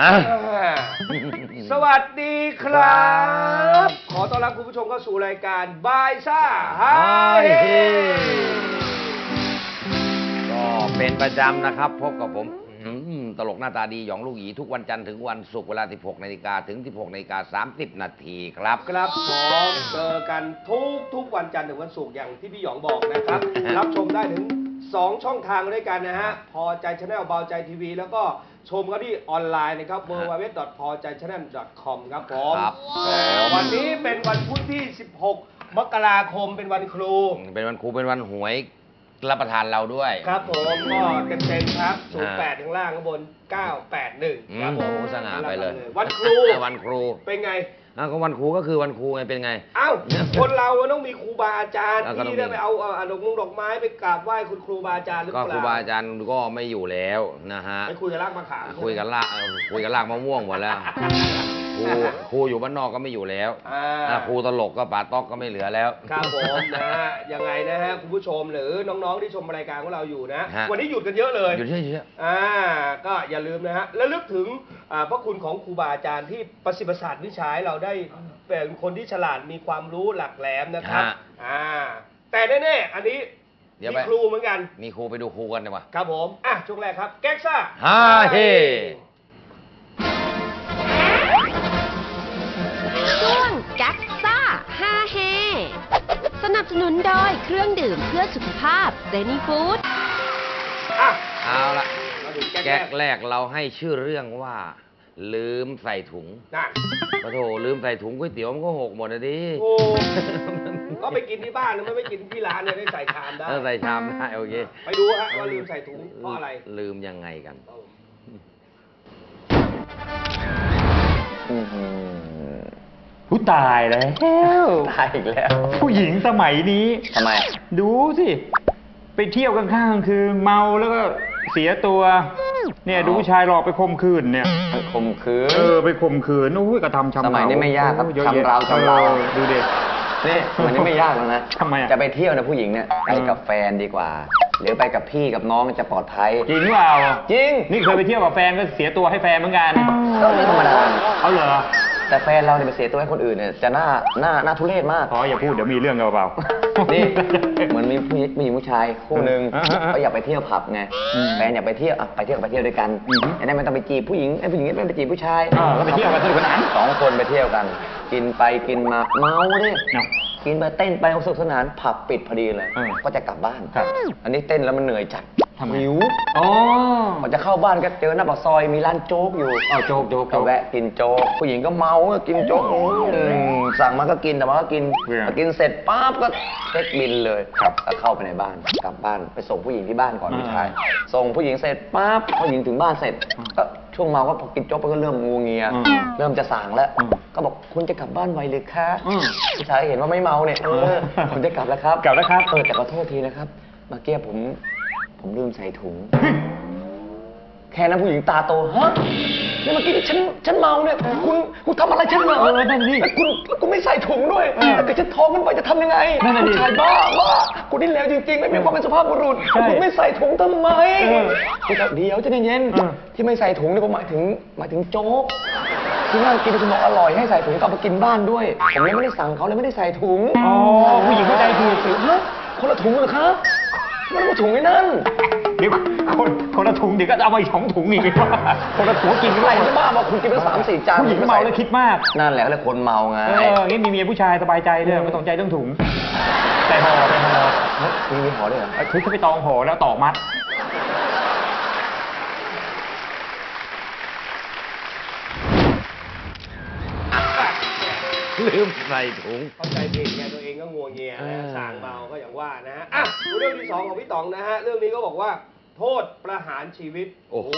อะอ่าสวัสดีครับ ขอต้อนรับคุณผู้ชมเข้าสู่รายการบายซ่าไฮเฮ้ก็เป็นประจำนะครับ พบกับผมอืมตลกหน้าตาดีหยองลูกหยีทุกวันจันทร์ถึงวันศุกร์เวลา 16นาฬิกาถึง 16นาฬิกา30 นาทีครับ ครับผมเจอกันทุกทุกวันจันทร์ถึงวันศุกร์อย่างที่พี่หยองบอกนะครับ รับชมได้ถึง 2 ช่องทางด้วยกันนะฮะ พอใจชาแนลเบาใจทีวี แล้วก็ชมกันที่ออนไลน์นะครับ w w w p o j a i c h a n n e l c o m ครับผมครับผมวันนี้เป็นวันพุธที่ 16 มกราคมเป็นวันครู เป็นวันครูเป็นวันหวยรับประทานเราด้วย ครับผมก็เต็มๆครับอ่า08ข้างล่างข้างบน 981 ครับอืมผมโฆษณาไปเลย วันครู วันครู เป็นไง อะก็วันครูก็คือวันครูไงเป็นไง เอ้า คนเรามันต้องมีครูบาอาจารย์อ่าก็ต้องที่ได้มีไปเอาเอาเอาดอกมงดอกไม้ไปกราบไหว้คุณครูบาอาจารย์หรือก็เปครูล่าบาอาจารย์ก็ไม่อยู่แล้วนะฮะไปคุยกับรากมะขาม คุยกันลากเอ่อคุยกันลากมะม่วงหมดแล้ว ครูครูอยู่บ้านนอกก็ไม่อยู่แล้วอ่า อะครูตลกก็ป่าต๊อกก็ไม่เหลือแล้ว ครับผมนะฮะยังไงนะฮะคุณผู้ชมหรือน้องๆที่ชมรายการของเราอยู่นะ ฮะ วันนี้หยุดกันเยอะเลย อยู่เฉยอ่าก็อย่าลืมนะฮะและลึกถึงอ่าพระคุณของครูบาอาจารย์ที่ประสิทธิประสาทวิชาให้เราได้เป็นคนที่ฉลาดมีความรู้หลักแหลมนะครับอ่าแต่แน่ๆอันนี้ๆเดี๋ยวมีไปครูเหมือนกันมีครูไปดูครูกันดีกว่า ครับผม อะช่วงแรกครับ แก๊กซ่า ฮาเฮ บสนุนโดยเครื่องดื่มเพื่อสุขภาพเซนีฟู้ด อะเอาละมาถึงแก๊กแก๊แรกกแรกเราให้ชื่อเรื่องว่า ลืมใส่ถุงน่ะปะโถลืมใส่ถุงก๋วยเตี๋ยวมันก็หกหมดนะดิโอ้ก็ไปกินที่บ้านนะไม่ไปกินที่ร้านเนี่ยได้ใส่ชามได้ เออใส่ชามได้โอเคไปดูฮะว่าลืมใส่ถุงเพราะอะไร ลืมยังไงกัน ผู้ตายแล้วตายอีกแล้ว ผู้หญิงสมัยนี้ทำไม ดูสิ ไปเที่ยวกลางค่ำคือเมาแล้วก็เสียตัว เนี่ยอ๋อดูผู้ชายหลอกไปข่มขืนเนี่ยข่มขืนเออไปข่มขืนอุ้ยกระทำชำสมัยนี้ไม่ยากครับโอ้เอะแยะชำเราชำเราออดูเด็กนี่มันนี้ไม่ยากแล้วนะทำไมอะจะไปเที่ยวนะผู้หญิงเนี่ยไปกับแฟนดีกว่า หรือไปกับพี่กับน้องจะปลอดภัย จริงเปล่าจริง นี่เคยไปเที่ยวกับแฟนก็เสียตัวให้แฟนเหมือนกันก็ไม่ธรรมดาเอาเหรอ แต่แฟนเราเนี่ยไปเสียตัวให้คนอื่นเนี่ยจะน่าน่าน่าทุเรศมาก อ๋ออย่าพูดเดี๋ยวมีเรื่องกันเปล่าๆนี่เหมือนมีผู้หญิงผู้หญิงผู้ชายคู่หนึ่งอ่าฮะเขาอยากไปเที่ยวผับไงอืมแฟนอยากไปเที่ยวอะไปเที่ยวก็ไปเที่ยวด้วยกันอือฮึไอ้นั่นไม่ต้องไปจีบผู้หญิงไอ้ผู้หญิงไม่ไปจีบผู้ชายอ่าแล้วไปเที่ยวกันสนุกสนาน สองคนไปเที่ยวกัน กินไปกินมาเมาดิเนาะ กินไปเต้นไปสนุกสนานผับปิดพอดีเลย เออก็จะกลับบ้าน ครับ อันนี้เต้นแล้วมันเหนื่อยจัด ทำไมหิวอ๋อพอจะเข้าบ้านก็เจอหน้าปากซอยมีร้านโจ๊กอยู่เอาโจ๊กโจ๊กก็โจ๊กแวะกินโจ๊กผู้หญิงก็เมาก็กินโจ๊กอืมสั่งมาก็กินแต่ว่าก็กินเรื่องพอกินเสร็จปั๊บก็เช็คบินเลยครับก็เข้าไปในบ้านกลับบ้านไปส่งผู้หญิงที่บ้านก่อนอ่าผู้ชายส่งผู้หญิงเสร็จปั๊บผู้หญิงถึงบ้านเสร็จอ่าก็ช่วงเมาก็พอกินโจ๊กไปก็เริ่มงูเงียอืมเริ่มจะสั่งแล้วอืมก็บอกคุณจะกลับบ้านไวหรือคะอืมผู้ชายเห็นว่าไม่เมาเนี่ยเออผมจะกลับแล้วครับกลับแล้วครับเออแต่ขอโทษทีนะครับเมื่อกี้ผม ผมลืมใส่ถุง แค่นั้นผู้หญิงตาโตฮะนี่เมื่อกี้ฉันฉันเมาเนี่ยคุณคุณทำอะไรฉันเหรอเออนั่นดิแล้วคุณแล้วคุณไม่ใส่ถุงด้วยเออถ้าเกิดฉันท้องมันไปจะทำยังไงนั่นน่ะดิผู้ชายบ้าบ้าคุณนี่เลวจริงๆ ไม่มีความเป็นสุภาพบุรุษใช่คุณไม่ใส่ถุงทำไมเออคุณบอกเดี๋ยวใจะเย็นๆเออที่ไม่ใส่ถุงเนี่ยผมหมายถึงหมายถึงโจ๊กที่นั่งกินคุณบอกอร่อยให้ใส่ถุงกลับมากินบ้านด้วยผมเลยไม่ได้สั่งเขาเลยไม่ได้ใส่ถุง อ๋อผู้หญิงเข้าใจผิด ฮะคนละถุงเหรอครับไม่ได้มาถุงไอ้นั่น เดี๋ยวคนคนละถุงเดี๋ยวก็เอามาอีกสองถุงอีกคนละถุงกินใครไม่จะบ้าบอกคุณกินไปสามสี่จานผู้หญิงเมาแล้วคิดมาก นั่นแหละเขาเรียกคนเมาไง เอองี้มีเมียผู้ชายสบายใจเลยไม่ต้องใจเรื่องถุงใจห่อใจห่อเฮ้ยมีมีหอด้วยเหรอไอ้คือเขาไปตองห่อแล้วตอกมัดลืมใส่ถุงเข้าใจผิดไงตัวเองก็งั วเงียเอนะอสั่งเมาก็อย่างว่านะฮะอะดูเรื่องที่สองของพี่ต๋องนะฮะเรื่องนี้ก็บอกว่า โทษประหารชีวิตโอ้โห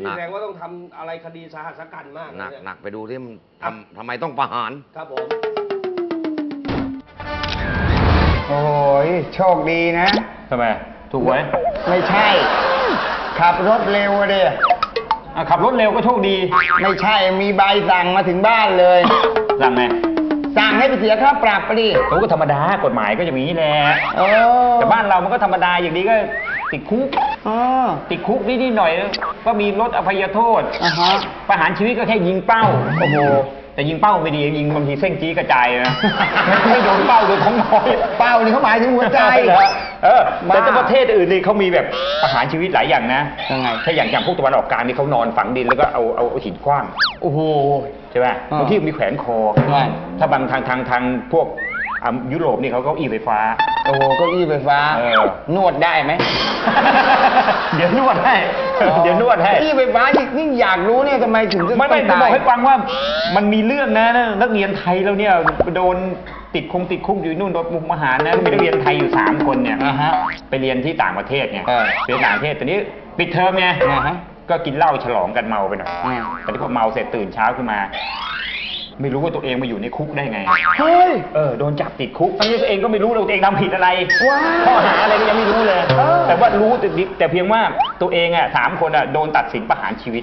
นี่แสดงว่าต้องทำอะไรคดีสาหัสสากันมากหนักเยหนักไปดูที่มันทำทำไมต้องประหาร ครับผม โอ้ยโชคดีนะ ทำไม ถูกไว้ไม่ใช่ ขับรถเร็วอะเดียอะขับรถเร็วก็โชคดี ไม่ใช่มีใบสั่งมาถึงบ้านเลย สั่งไง สั่งให้ไปเสียค่าปรับไปดิเขาก็ธรรมดากฎหมายก็อย่างนี้แหละเออแต่บ้านเรามันก็ธรรมดาอย่างนี้ก็ติดคุกอ๋อติดคุกนิดๆหน่อยๆก็มีลดอภัยโทษ อ่าฮะ ประหารชีวิตก็แค่ยิงเป้า โอ้โห แต่ยิงเป้าไม่ดียิงบางทีเส้นจี้กระจายนะ ไม่โดนเป้าโดนท้องน้อยเป้านี่เขาหมายถึงหัวใจเหรอเออบ้าแต่ถ้าประเทศอื่นนี่เขามีแบบประหารชีวิตหลายอย่างนะยังไงถ้าอย่างอย่างพวกตะวันออกกลางนี่เขานอนฝังดินแล้วก็เอาเอาเอาหินคว้างโอ้โหใช่ไหมอ่าบางที่มีแขวนคอใช่ถ้าบางทางทางทางพวกอ่ายุโรปนี่เขาเก็อีไฟฟ้า โอ้โหเก้าอี้ไฟฟ้าเออนวดได้ไหม เดี๋ยวนวดให้ เดี๋ยวนวดให้เก้าอี้ไฟฟ้านี่นี่อยากรู้เนี่ยทำไมถึงจะไม่ไม่ต้จะองบอตายกให้ฟังว่ามันมีเรื่องนะนะนักเรียนไทยแล้วเนี่ยโดนติดคงติดคุกอยู่นู่นโดนมุกมหารนะมีนักเรียนไทยอยู่สามคนเนี่ยอ่าฮะไปเรียนที่ต่างประเทศไงเออเรียนต่างประเทศแต่นี้ปิดเทอมไงอ่าฮะก็กินเหล้าฉลองกันเมาไปหน่อยอ่าแต่ที่พอเมาเสร็จตื่นเช้าขึ้นมา ไม่รู้ว่าตัวเองมาอยู่ในคุกได้ไง เฮ้ย เออ โดนจับติดคุกทั้งที่ตัวเองก็ไม่รู้เลยว่าตัวเองทำผิดอะไรว้าวข้อหาอะไรก็ยังไม่รู้เลย เออ แต่ว่ารู้แต่ดิแต่เพียงว่าตัวเองอะสามคนอะโดนตัดสินประหารชีวิต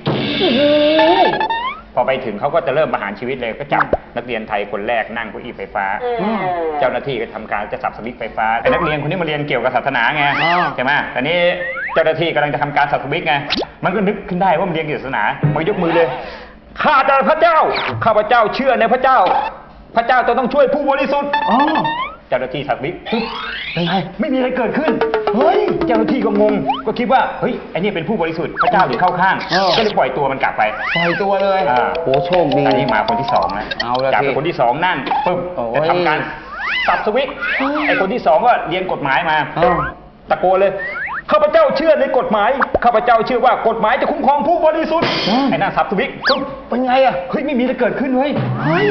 พอไปถึงเขาก็จะเริ่มประหารชีวิตเลยก็จับนักเรียนไทยคนแรกนั่งเก้าอี้ไฟฟ้า เจ้าหน้าที่ก็ทำการจะสับสวิตช์ไฟฟ้าไอ้นักเรียนคนนี้มาเรียนเกี่ยวกับศาสนาไงอ่าใช่ไหมแต่นี้เจ้าหน้าที่กำลังจะทำการสับสวิตช์ไงมันก็นึกขึ้นได้ว่ามันเรียนเกี่ยวกับศาสนามายกมือเลย ข้าแต่พระเจ้า ข้าพระเจ้าเชื่อในพระเจ้า พระเจ้าจะต้องช่วยผู้บริสุทธิ์อ๋อเจ้าหน้าที่สับสวิตช์ปึ๊บเป็นไงไม่มีอะไรเกิดขึ้น เฮ้ย เจ้าหน้าที่ก็งง ก็คิดว่า เฮ้ย ไอ้นี่เป็นผู้บริสุทธิ์ พระเจ้าถึงเข้าข้างเออก็เลยปล่อยตัวมันกลับไป ปล่อยตัวเลยอ่าโอ้โชคดี อันนี้มาคนที่สองนะเอาละจากสิเป็นคนที่สองนั่งปึ๊บโอ้ยจะทำการสับสวิตช์ไอ้คนที่สองก็เรียนกฎหมายมาอ้าวตะโกนเลย ข้าพเจ้าเชื่อในกฎหมาย ข้าพเจ้าเชื่อว่ากฎหมายจะคุ้มครองผู้บริสุทธิ์ ไอ้นั่นสับสวิตช์ปึ๊บเป็นไงอะเฮ้ยไม่มีอะไรเกิดขึ้นเฮ้ยเฮ้ย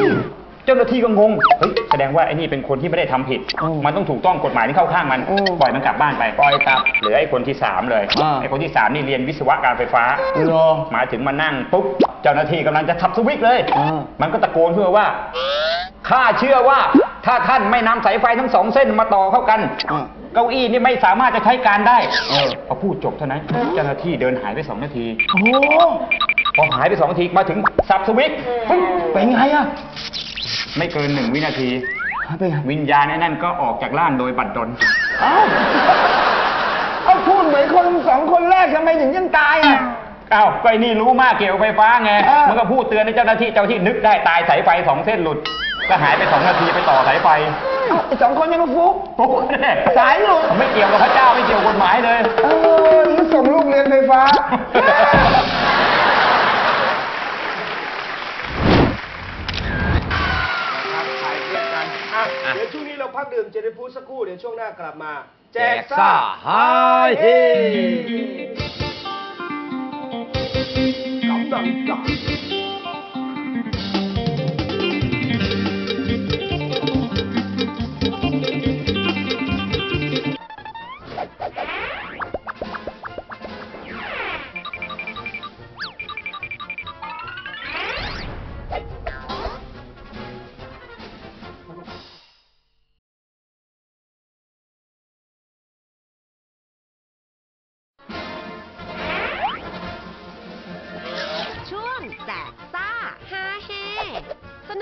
เจ้าหน้าที่ก็งง เฮ้ยแสดงว่าไอ้นี่เป็นคนที่ไม่ได้ทำผิดอืมมันต้องถูกต้องกฎหมายที่เข้าข้างมันอืมปล่อยมันกลับบ้านไป ปล่อยกลับเหลือไอ้คนที่สามเลยอ่าไอ้คนที่สามนี่เรียนวิศวะการไฟฟ้าเหรอมาถึงมานั่งปุ๊บ เจ้าหน้าที่กำลังจะทับสวิตช์เลยอ่ามันก็ตะโกนขึ้นมาว่า ข้าเชื่อว่า ถ้าท่านไม่นำสายไฟทั้งสองเส้นมาต่อเข้ากันอ่าเก้าอี้นี่ไม่สามารถจะใช้การได้เออพอพูดจบเท่านั้นเจ้าหน้าที่เดินหายไปสองนาที โอ้โหพอหายไปสองนาทีมาถึงสับสวิตช์ปึ๊บเป็นไงอะไม่เกินหนึ่งวินาทีเป็นไงวิญญาณไอ้นั่นก็ออกจากร่างโดยบัดดล เอ้าเอาพูดเหมือนคนสองคนแรกทำไมถึงยังตายอะ อ้าวก็ไอ้นี่รู้มากเกี่ยวกับไฟฟ้าไง เออ มันก็พูดเตือนให้เจ้าหน้าที่ เจ้าหน้าที่นึกได้ตายสายไฟสองเส้นหลุด ก็หายไปสองนาทีไปต่อสายไฟเอ้าไอ้สองคนยังมาฟุกโอ้โหแน่สายหลุด ไม่เกี่ยวกับพระเจ้าไม่เกี่ยวกับกฎหมายเลย เออนี่ส่งลูกเรียนไฟฟ้าครับขายเครียดกันอะอะ เดี๋ยวช่วงนี้เราพักดื่มเจนฟูดสักครู่ เดี๋ยวช่วงหน้ากลับมา แจแจกกซ่าซ่า ฮาเฮกำลังใจ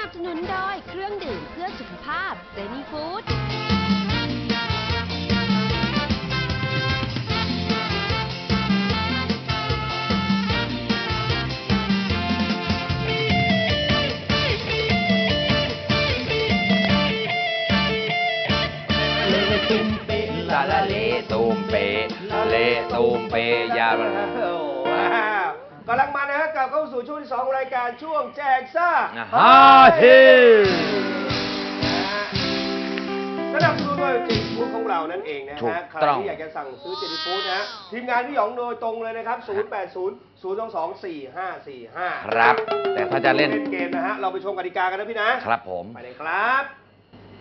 บสนุนโดยเครื่องดื่มเพื่อสุขภาพเซนีฟู้ดลาลาเลตูมเป เลตูตูมเปยาโอ้โหว้าวกำลังมานะฮะกลับเข้า สู่ช่วงที่สองของรายการช่วงแจกซ่าฮาเฮสนับสนุนโดยเจนิฟูดของเรานั่นเองนะถูกฮะใครต้องที่อยากจะสั่งซื้อเจนิฟูดนะฮะทีมงานพี่หยองโดยตรงเลยนะครับ 0 8 0 0 2 2 4 5 4 5ครับแต่ถ้าจะเล่นเล่นเกมนะฮะเราไปชมกติกากันนะพี่นะครับผม ไปเลยครับ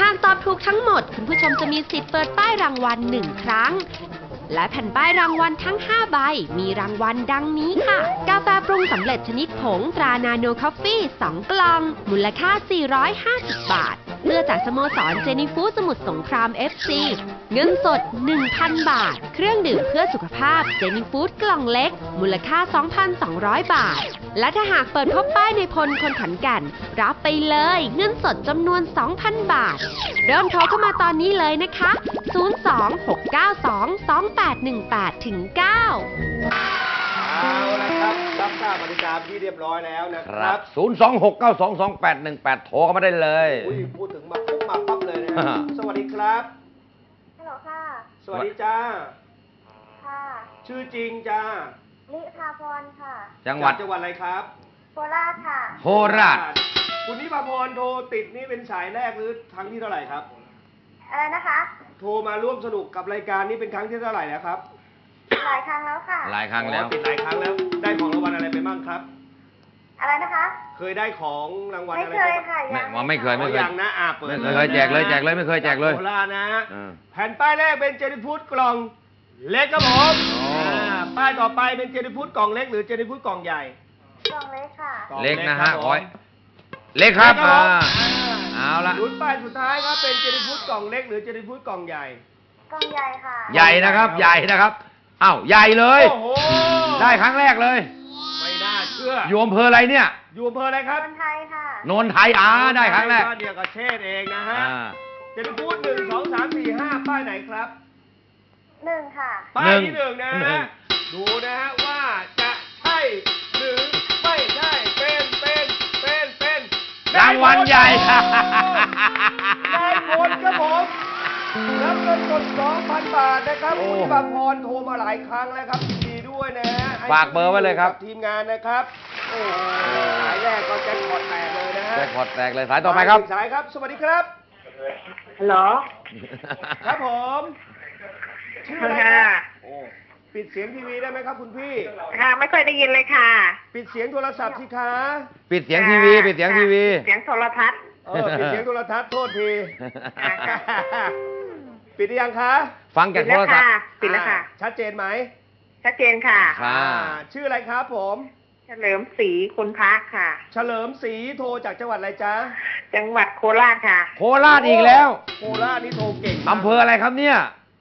หากตอบถูกทั้งหมด คุณผู้ชมจะมีสิทธิ์เปิดป้ายรางวัลหนึ่งครั้ง และแผ่นป้ายรางวัลทั้ง 5 ใบ มีรางวัลดังนี้ค่ะ กาแฟปรุงสำเร็จชนิดผงตรานาโนคอฟฟี่ 2 กล่อง มูลค่า 450 บาท เสื้อจากสโมสรเจนิฟูสมุทรสงคราม FC เงินสด 1,000 บาท เครื่องดื่มเพื่อสุขภาพเจนิฟูดกล่องเล็ก มูลค่า 2,200 บาท และถ้าหากเปิดพบป้ายในพลคนขันแกัน รับไปเลยเงินสดจำนวน 2,000 บาท เริ่มโทรเข้ามาตอนนี้เลยนะคะ 026922818ถึง9 เอาละครับรับทราบบริการที่เรียบร้อยแล้วนะคครัรับบ 026922818 โทรเข้ามาได้เลย อุ้ยพูดถึงมาปุ๊บมาปั๊บเลยนะฮะอ่าสวัสดีครับ ฮัลโหลค่ะ สวัสดีจ้า ค่ะชื่อจริงจ้าลิพาพรค่ะ จังหวัด จากจังหวัดอะไรครับโคราชค่ะ โคราช คุณนิพาพรโทรติดนี่เป็นสายแรกหรือครั้งที่เท่าไหร่ครับ อะไรนะคะ โทรมาร่วมสนุกกับรายการนี้เป็นครั้งที่เท่าไหร่แล้วครับ หลายครั้งแล้วค่ะ หลายครั้งแล้วอ๋อติดหลายครั้งแล้ว ได้ของรางวัลอะไรไปบ้างครับ อะไรนะคะ เคยได้ของรางวัลไม่อะไรเคไปยบ้างค่ะไม่ยังว่าไม่เคย อ๋อยังนะอ่าเปิดไม่เคยแจกเลยแจกเลยไม่เคยแจกเลย โคราชนะเออแผ่นป้ายแรกเป็นเจนิฟูดกล่องเล็กครับผมอ๋ออ่าป้ายต่อไปเป็นเจนิฟูดกล่องเล็กหรือเจนิฟูดกล่องใหญ่กล่องเล็กค่ะกล่องเล็กนะฮะครับผมโอ้ยเล็กครับเล็กอ่าผมเอาละ ลุ้นป้ายสุดท้ายครับเป็นเจนิฟูดกล่องเล็กหรือเจนิฟูดกล่องใหญ่ กล่องใหญ่ค่ะ ใหญ่นะครับ ใหญ่นะครับ อ้าวใหญ่เลย โอ้โหได้ครั้งแรกเลยไม่น่าเชื่อ อยู่อำเภออะไรเนี่ยอยู่อำเภออะไรครับคนไทยค่ะ นนทไทยอ่าได้ครั้งแรกบ้านเดียวกับเชษฐ์เองนะฮะอ่า เจนิฟูดหนึ่งสองสามสี่ห้าป้ายไหนครับ หนึ่งค่ะ ป้ายหนึ่งที่หนึ่งนะหนึ่ฮะ ง ดูนะฮะว่าจะใช่หรือไม่ใช่ เป็นเป็นเป็นเป็นรางวัลใหญ่ ได้ผลครับผม รับเงินสด2,000 บาทนะครับโอ้คุณบางพรโทรมาหลายครั้งแล้วครับยินดีด้วยนะฮะให้ฝากเบอร์ไว้เลยครับ กับทีมงานนะครับ โอ้โหสายแรกก็แจ็คพอตแตกเลยนะฮะแจ็คพอตแตกเลยสายต่อไปครับ สายครับ สวัสดีครับ ฮัลโหลครับผมชื่ออะไรครับโอ้ปิดเสียงทีวีได้ไหมครับ คุณพี่ ค่ะ ไม่ค่อยได้ยินเลยค่ะปิดเสียงโทรศัพท์สิคะ ปิดเสียงทีวี ปิดเสียงทีวี เสียงโทรทัศน์ เออปิดเสียงโทรทัศน์โทษทีค่ะปิดหรือยังคะฟังจากโทรศัพท์ ปิดแล้วค่ะ อ่าชัดเจนไหมชัดเจนค่ะค่ะอ่า ชื่ออะไรครับผม เฉลิมศรีคุณพักค่ะ เฉลิมศรีโทรจากจังหวัดอะไรจ๊ะจังหวัดโคราชค่ะโคราชอีกแล้วโคราชนี่โทรเก่งมาก อำเภออะไรครับเนี่ย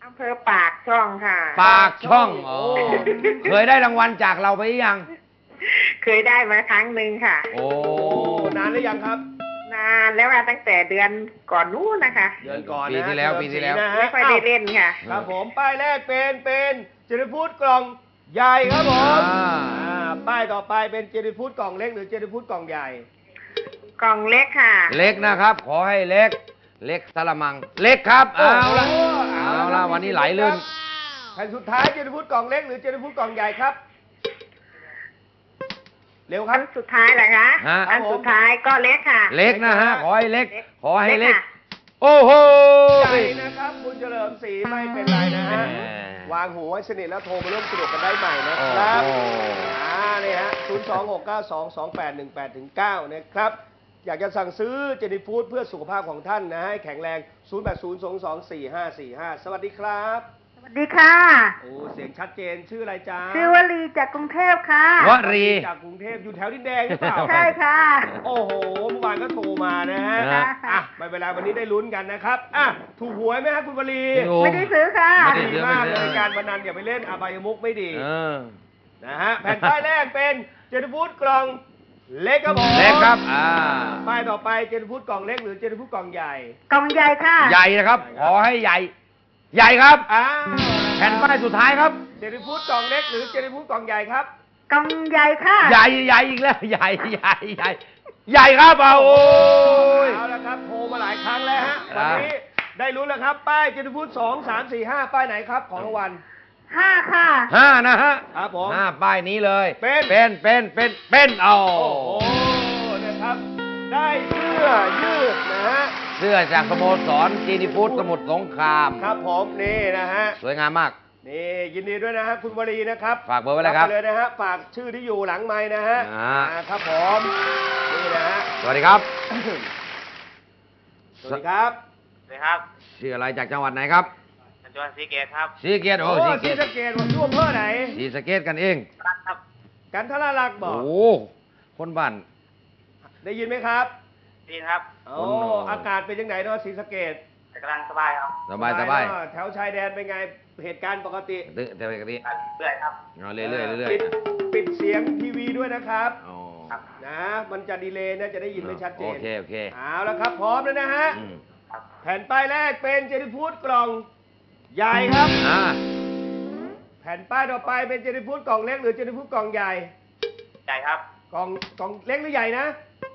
อำเภอปากช่องค่ะ ปากช่องโอ้อ๋อเคยได้รางวัลจากเราไปหรือยัง เคยได้มาครั้งหนึ่งค่ะ โอ้โอ้นานหรือยังครับนานแล้วอะตั้งแต่เดือนก่อนนู้นนะคะเดือนก่อนนะปีที่แล้วปีที่แล้วเฉมศรีนะฮะไม่ค่อยได้เล่นค่ะ ครับผมป้ายแรกเป็นเป็นเจนิฟูดกล่องใหญ่ครับผมอ่า อ่าป้ายต่อไปเป็นเจนิฟูดกล่องเล็กหรือเจนิฟูดกล่องใหญ่ กล่องเล็กค่ะ เล็กนะครับ ขอให้เล็ก เล็กสละมัง เล็กครับ เอาละโโหเอาละวันนี้ไหลลื่นแผ่นสุดท้ายเจนิฟูดกล่องเล็กหรือเจนิฟูดกล่องใหญ่ครับ เร็วคอัรับ นสุดท้ายเหรอคะฮะ อันสุดท้ายก็เล็กค่ะเล็กนะฮะ ขอให้เล็กเล็กขอให้เล็กเล็ก ค่ะ โอ้โหใหญ่นะครับคุณเฉลิมศรีไม่เป็นไรนะฮะ แหมวางหูไว้สนิทแล้วโทรมาร่วมสนุกกันได้ใหม่นะครับโอ้โห อ่านี่ฮะ 0 2 6 9 2 2 8 1 8ถึง9นะครับ อยากจะสั่งซื้อเจนี่ฟู้ดเพื่อสุขภาพของท่านนะให้แข็งแรง 0 8 0 2 2 4 5 4 5 สวัสดีครับส วัสดีค่ะ โอ้เสียงชัดเจนชื่ออะไรจ๊ะชื่อวลีจากกรุงเทพค่ะ วรี จากกรุงเทพอยู่แถวดินแดงหรือเปล่า ใช่ค่ะ โอ้โหเมื่อวานก็โทรมานะฮะนะ อะไม่เป็นไรวันนี้ได้ลุ้นกันนะครับอะถูกหวยไหมฮะคุณวลีโอ้ไม่ได้ซื้อค่ะ ไม่ได้ ดีมากเลยการพนันอย่าไปเล่นอบายมุกไม่ดีเออนะฮะแผ่นป้ายแรกเป็นเจนฟูดกล่องเล็กครับผมเล็กครับ อ่า ป้ายต่อไปเจนฟูดกล่องเล็กหรือเจนฟูดกล่องใหญ่ กล่องใหญ่ค่ะ ใหญ่นะครับ ขอให้ใหญ่ ใหญ่ครับ อ้าวแผ่นป้ายสุดท้ายครับ เจนฟูดกล่องเล็กหรือเจนฟูดกล่องใหญ่ครับกล่องใหญ่ค่ะ ใหญ่ใหญ่อีกแล้ว ใหญ่ใหญ่ใหญ่ใหญ่ครับเอาโอ้ย เอาละครับโทรมาหลายครั้งแล้วฮะครัวันบ นี้ได้รู้แล้วครับ ป้ายเจนฟูดสองสามสี่ห้าป้ายไหนครับ ของรางวัล ห้าค่ะ ห้านะฮะครับผมห้าป้ายนี้เลย เป็น เป็น เป็น เป็น เป็นเอา โอ้โหนะครับ ได้เสื้อยืดนะฮะ เสื้อจากสโมสรจีนิฟูดสมุทรสงคราม ครับผมนี่นะฮะ สวยงามมาก นี่ยินดีด้วยนะฮะคุณวรีนะครับฝากเบอร์ไว้เลยครับไปเลยนะฮะฝากชื่อที่อยู่หลังไม้นะฮะอ่า อ่าครับผมนี่นะฮะสวัสดีครับ สวัสดีครับ สวัสดีครับชื่ออะไรจากจังหวัดไหนครับจังหวัดศรีเกตครับสีเกตโอ้สีเกที่ตสะเกตว่าช่วงเพื่อไหน สีสะเกตกันเอง ครับ กันทรารักษ์บโอ้อก โหคนบ้านได้ยินไหมครับ ดีนครับโอ้คนหนออากาศเป็นยังไงเนาะศรีสะเกดแต่กำลังสบายครับสบายสบายเนอะแถวชายแดนเป็นไงเหตุการณ์ปกติตึแต่ปกติเรื่อยครับเอาเรื่อยๆเรื่อยปิดปิดเสียงทีวีด้วยนะครับๆอ๋อนะมันจะดีเลย์นะจะได้ยินไม่ชัดเจนโอเคโอเคเอาแล้วครับ พร้อมแล้วนะฮะอืมแผ่นป้ายแรกเป็นเจนิฟูดกล่องใหญ่ครับอ่าแผ่นป้ายต่อไปเป็นเจนิฟูดกล่องเล็กหรือเจนิฟูดกล่องใหญ่ใหญ่ครับกล่องกล่องเล็กหรือใหญ่นะ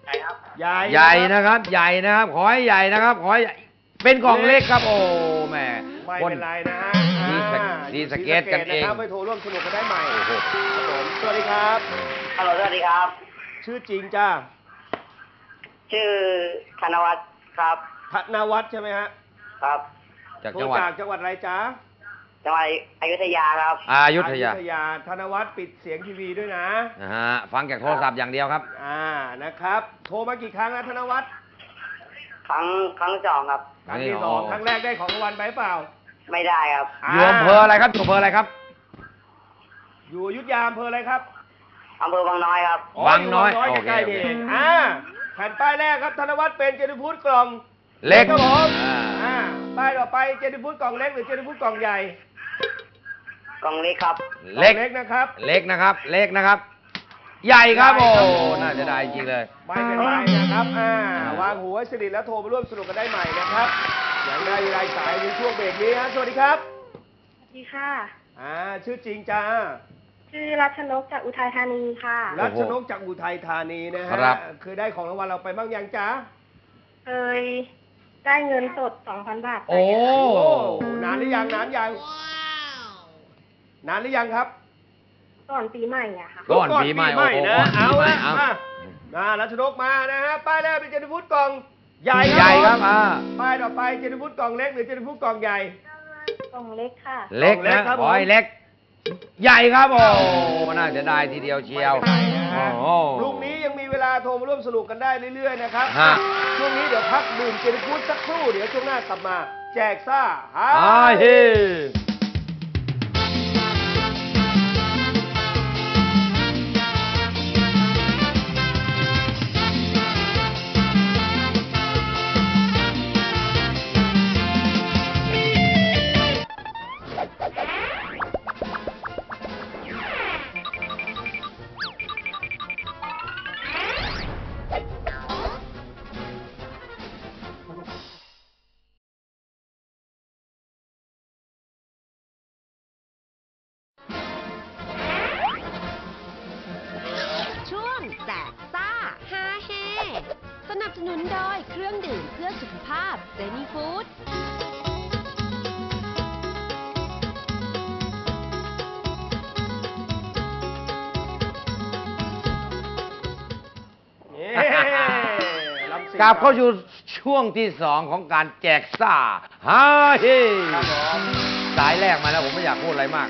ใหญ่ครับใหญ่ใหญ่นะครับ ใหญ่นะครับ ขอให้ใหญ่นะครับ ขอให้ใหญ่เป็นกล่องเล็กครับ โอ้แม่ไม่คนเป็นไรนะฮะดีสะอ่าดีสะเก็ตกันเอง นะครับไปโทรร่วมสนุกกันได้ใหม่โอ้โหครับผมสวัสดีครับ ฮัลโหลสวัสดีครับ ชื่อจริงจ้าชื่อธนวัฒน์ครับ ธนวัฒน์ใช่ไหมฮะครับ จากโทรจังหวัด จากจังหวัดอะไรจ้า จังหวัดอยุธยาครับ อายุทยาอยุธยา ธนวัฒน์ปิดเสียงทีวีด้วยนะ นะฮะฟังจากโทรศัพท์อย่างเดียวครับ อ่า นะครับ โทรมากี่ครั้งแล้วธนวัฒน์ ครั้งครั้งสองครับ ครั้งที่นี่สองอ๋อครั้งแรกได้ของรางวัลไปเปล่าไม่ได้ครับอยู่อำเภออะไรครับอยู่อำเภออะไรครับ อยู่อยุธยาอำเภออะไรครับอำเภอบางน้อยครับอ๋อวังน้อยอยู่โอวังเคใกล้ๆโอนี่เคเองอ่า แผ่นป้ายแรกครับ ธนวัฒน์เป็นเจนิฟูดกล่องเล็กครับผม อ่า อ่า ป้ายต่อไปเจนิฟูดกล่องเล็กหรือเจนิฟูดกล่องใหญ่ กล่องเล็กครับ เล็กล่องเล็กนะครับ เล็กนะครับ เล็กนะครับ ใหญ่ครับใหญ่โอ้ครับผม น่าจะได้จริงเลย ไม่เป็นไรนะครับ อ่า วางหูไว้สนิทแล้วโทรมาร่วมสนุกกันได้ใหม่นะครับ อย่างได้รายสายในช่วงเบรกนี้ฮะ สวัสดีครับ สวัสดีค่ะ อ่า ชื่อจริงจ้า ชื่อรัชนกจากอุทัยธานีค่ะ รัชนกจากอุทัยธานีนะฮะ ครับคือได้ของรางวัลเราไปบ้างยังจ้า เคยได้เงินสด 2,000 บาทไปโอ้โอ้ นานหรือยังนานยัง นานหรือยังครับ ก่อนปีใหม่อะค่ะ ก่อนปีใหม่โอ้โหนะก่อนเอาปีใหม่ละเอามามารัชนกมานะฮะป้ายแรกเป็นเจนิฟูดกล่อง ใหญ่ใหญ่ครับผมอ่าป้ายต่อไปเจนิฟูดกล่องเล็กหรือเจนิฟูดกล่องใหญ่กล่องเล็กค่ะ เล็กเล็กนะครับผมขอให้เล็ก ใหญ่ครับโอ้น่าจะได้ทีเดียวเชียวไม่เป็นไรนะฮะโอ้โหพรุ่งนี้ยังมีเวลาโทรมาร่วมสนุกกันได้เรื่อยๆนะครับฮะช่วงนี้เดี๋ยวพักดื่มเจนิฟูดสักครู่เดี๋ยวช่วงหน้ากลับมา แจกซ่าฮาอ่าเฮ้ นับสนุนโดยเครื่องดื่มเพื่อสุขภาพเจนี่ฟู้ดเย้ลำสิงกลับเข้าสู่ช่วงที่สองของการแจกซ่าฮาเฮครับผมสายแรกมาแล้วผมไม่อยากพูดอะไรมาก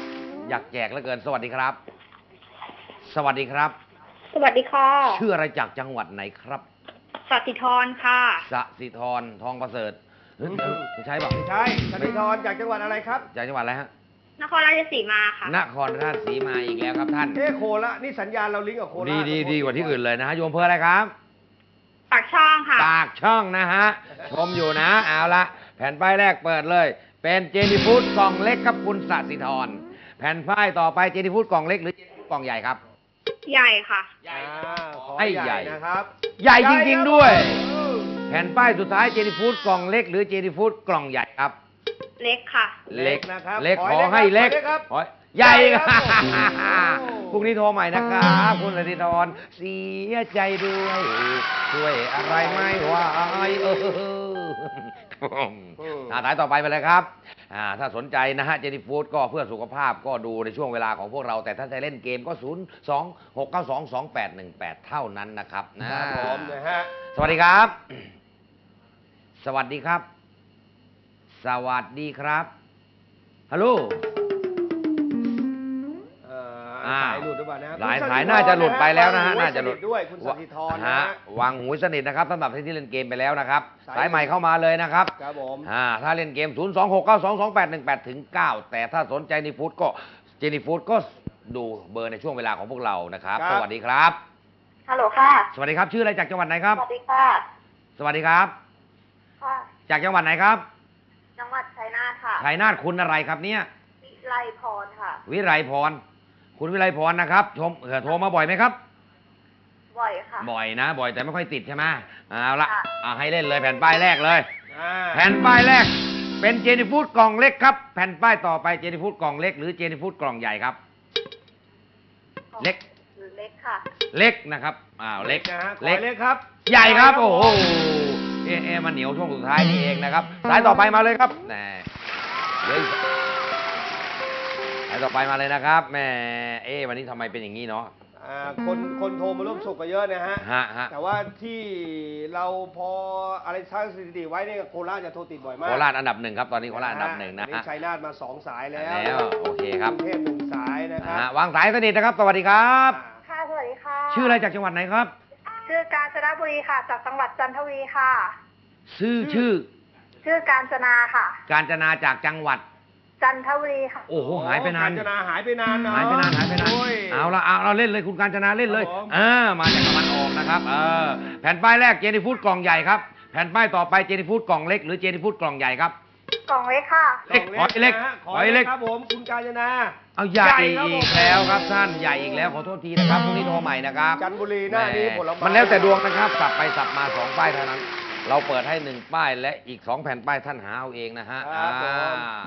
อยากแจกเหลือเกิน สวัสดีครับ สวัสดีครับ สวัสดีค่ะ ชื่ออะไรจากจังหวัดไหนครับ สัติธรค่ะสสิธรทองประเสริฐเฮ้ยไม่ใช่ป่ะไม่ใช่ธนิธรจากจังหวัดอะไรครับ จากจังหวัดอะไรฮะ นครราชสีมาค่ะ นครราชสีมาอีกแล้วครับท่าน เอ้โคละนี่สัญญาณเราลิงก์กับโคราชดีดีดีกว่าที่อื่นเลยนะฮะโยมเพออะไรครับ ปากช่องค่ะ ปากช่องนะฮะ ชมอยู่นะ เอาละแผ่นป้ายแรกเปิดเลย เป็นเจนี่ฟูดกล่องเล็กครับคุณสสิธร แผ่นป้ายต่อไปเจนี่ฟูดกล่องเล็กหรือเจนี่ฟูดกล่องใหญ่ครับ ใหญ่ค่ะอ่าขอไอ้ใหใหญ่ญ่ นะครับใหญ่จริง ๆ ด้วยเออแผ่นป้ายสุดท้ายเจนี่ฟูดกล่องเล็กหรือเจนี่ฟูดกล่องใหญ่ครับ เล็กค่ะ เล็กนะครับเล็กขอขอให้ให้เล็เล็กกครับขอใหญ่ใหญ่คครัรับบโอ้พรุ่งนี้โทรใหม่นะครับคุณลดิธรเสียใจด้วย ช่วยอะไรไม่ไหวเอออ่า สายต่อไปไปเลยครับอ่าถ้าสนใจนะฮะเจนี่ฟูดก็เพื่อสุขภาพก็ดูในช่วงเวลาของพวกเรา แต่ถ้าจะเล่นเกมก็ 0 2 6 9 2 2 8 1 8 เท่านั้นนะครับนะครับผมนะฮะสวัสดีครับ สวัสดีครับ สวัสดีครับฮัลโหลเอ่ออ้าวสายหลุดหรือเปล่านะหลายคุณสายสถิธรน่าจะหลุดไปแล้วนะฮะวงหูน่าจะหลุดสทด้วยคุณสถิธรนะฮะฮะวางหูสนิทนะครับสำหรับที่เล่นเกมไปแล้วนะครับสายสายใหม่เข้ามาเลยนะครับครับผมอ่าถ้าเล่นเกม 0 2 6 9 2 2 8 1 8ถึง9แต่ถ้าสนใจในฟู้ดก็เจนี่ฟู้ดก็ดูเบอร์ในช่วงเวลาของพวกเรานะครับสวัสดีครับฮัลโหลค่ะ สวัสดีครับชื่ออะไรจากจังหวัดไหนครับ สวัสดีค่ะ สวัสดีครับค่ะจากจังหวัดไหนครับ จังหวัดชัยนาทค่ะชัยนาทคุณอะไรครับเนี่ย วิไลพรค่ะ วิไลพร คุณวิไลพรนะครับชมเออโทรมาบ่อยไหมครับ บ่อยค่ะ บ่อยนะ บ่อยแต่ไม่ค่อยติดใช่ไหมเอาละค่ะ อ่าให้เล่นเลยแผ่นป้ายแรกเลย อ่าแผ่นป้ายแรก เป็นเจนี่ฟูดกล่องเล็กครับ แผ่นป้ายต่อไปเจนี่ฟูดกล่องเล็กหรือเจนี่ฟูดกล่องใหญ่ครับ เล็ก เล็กค่ะ เล็กนะครับอ้าวเล็กนะฮะขอเล็กเล็กครับ ใหญ่ครับ โอ้โหเอะเอะมันเหนียวช่วงสุดท้ายนี่เองนะครับสายต่อไปมาเลยครับแหมเหลืออีก สายต่อไปมาเลยนะครับแหมเอะวันนี้ทำไมเป็นอย่างนี้เนาะ อ่าคนคนโทรมาร่วมสุขกันเยอะนะฮะ ฮะฮะ แต่ว่าที่เราพออะไรสร้างสถิติไว้เนี่ยโคราชจะโทรติดบ่อยมากโคราชอันดับหนึ่งครับตอนนี้โคราชอันดับหนึ่งนะวัฮะ ชัยนาทมาสองสายแล้วแล้วโอเคครับ กรุงเทพหนึ่งสายนะคนะรับฮะวางสายสนิทนะครับ สวัสดีครับ ค่ะสวัสดีค่ะชื่ออะไรจากจังหวัดไหนครับ ชื่อกาญจนบุรีค่ะ จากจังหวัดจันทบุรีค่ะ ชื่อชื่อชื่อกาญจนาค่ะ การจนาจากจังหวัด จันทบุรีค่ะ โอ้โหหายไปนาน กญจนาหายไปนานนะหายไปนานหายไปนาน โอ้ย เอาละเอาเราเล่นเลยคุณการจนาเล่นเลยครับผมอ่ามาจากตะวันออกนะครับเออแผ่นป้ายแรกเจนี่ฟูดกล่องใหญ่ครับ แผ่นป้ายต่อไปเจนี่ฟูดกล่องเล็กหรือเจนี่ฟูดกล่องใหญ่ครับ กล่องเล็กค่ะ เล็กขอให้เล็กนะฮะขขออให้ให้เล็เล็ก กครับผมคุณกาญจนา เอาใหญ่ใหญ่ครับผม อีกแล้วครับท่านใหญ่อีกแล้วขอโทษทีนะครับพรุ่งนี้โทรใหม่นะครับจันทบุรีหน้านี้ผลไม้มันแล้วแต่ดวงนะครับสับไปสับมาสองป้ายเท่านั้น เราเปิดให้หนึ่งป้ายและอีกสองแผ่นป้ายท่านหาเอาเองนะฮะครับผม อ่า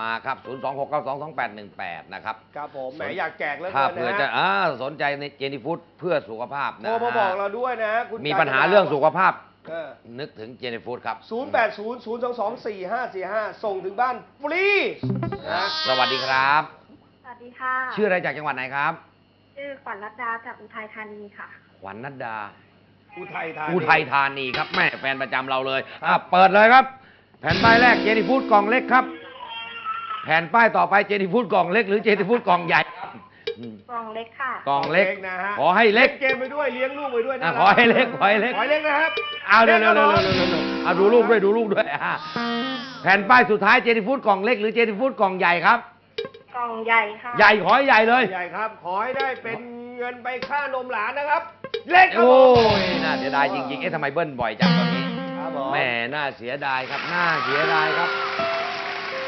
มาครับ 0 2 6 9 2 2 8 1 8 นะครับ ครับผมแหมอยากแจกแล้วถ้ากินเผื่อนะจะฮะอ่าสนใจในเจนี่ฟู้ดเพื่อสุขภาพนะโทรมาบอกเราด้วยนะคุณมีปัญหาเรื่องสุขภาพ เออนึกถึงเจนี่ฟู้ดครับ 0 8 0 0 2 2 4 5 4 5 ส่งถึงบ้านฟรีนะสวัสดีครับ สวัสดีค่ะ ชื่ออะไรจากจังหวัดไหนครับ ชื่อขวัญรัตดาจากอุทัยธานีค่ะ ขวัญนัดดา อุทัยธานีอุทัยธานีครับแม่แฟนประจำเราเลยอะเปิดเลยครับ แผ่นป้ายแรกเจนี่ฟู้ดกล่องเล็กครับแผ่นป้ายต่อไปเจนี่ฟู้ดกล่องเล็กหรือเจนี่ฟู้ดกล่องใหญ่ครับอืมกล่องเล็กค่ะ กล่องเล็กนะฮะขอให้เล็กเกมไปด้วยเลี้ยงลูกไปด้วยนะอะขอให้เล็กขอให้เล็กขอให้เล็กนะครับเอาเร็วล็เร็วกเร็วนะเร็วเร็วเร็วเอาดูลูกด้วยดูลูกด้วยอะแผ่นป้ายสุดท้ายเจนี่ฟู้ดกล่องเล็กหรือเจนี่ฟู้ดกล่องใหญ่ครับ กล่องใหญ่ค่ะ ใหญ่ขอให้ใหญ่เลยใหญ่ครับ ขอให้ได้เป็นเงินไปค่านมหลานนะครับ เล็กครับโอ้ผมยน่าเสียดายจริงๆเอ๊ะทำไมเบิ้ลบ่อยจังตอนนี้ครับผมแหม่น่าเสียดายครับน่าเสียดายครับ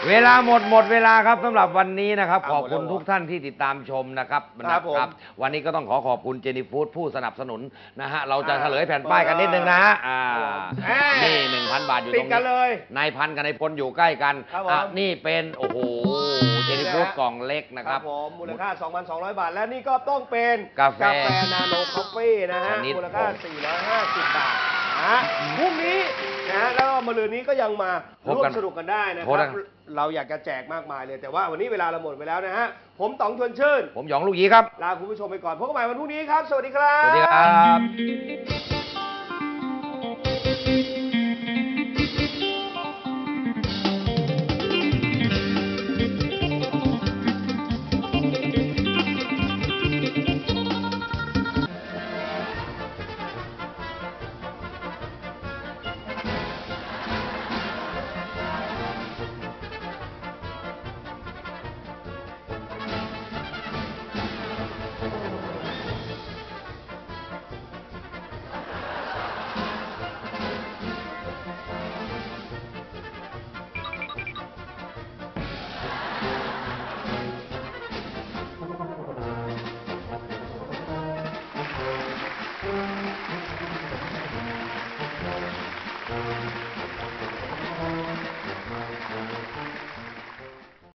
เวลาหมดหมดเวลาครับสำหรับวันนี้นะครับ ขอบคุณทุกท่านที่ติดตามชมนะครับครับผม นะวันนี้ก็ต้องขอขอบคุณเจนี่ฟู้ดผู้สนับสนุนนะฮะเราจะเฉลยแผ่นป้ายกันนิดนึงนะฮะอ่าแหม่นี่หนึ่งพันบาทอยู่ติตดรงกันนี้เลยนายพันกับนายพลอยู่ใกล้กันครับผม อะนี่เป็นโอ้โหเจนี่ฟู้ดกล่องเล็กนะคครัรับ บผมมูลค่า 2,200 บาท และนี่ก็ต้องเป็นกาแฟนาโนคอฟฟี่นะฮะ ชนิดมูลค่า 450 บาทนะฮะพรุ่งนี้นะฮะแล้วก็มะรืนนี้ก็ยังมาพบร่วกัมนสนุกกันได้นะพคบกัรับน เราอยากจะแจกมากมายเลย แต่ว่าวันนี้เวลาเราหมดไปแล้วนะฮะ ผมต๋องชวนชื่น ผมหยองลูกหยีครับ ลาคุณผู้ชมไปก่อนพบกันใหม่วันพรุ่งนี้ครับ สวัสดีครับ สวัสดีครับ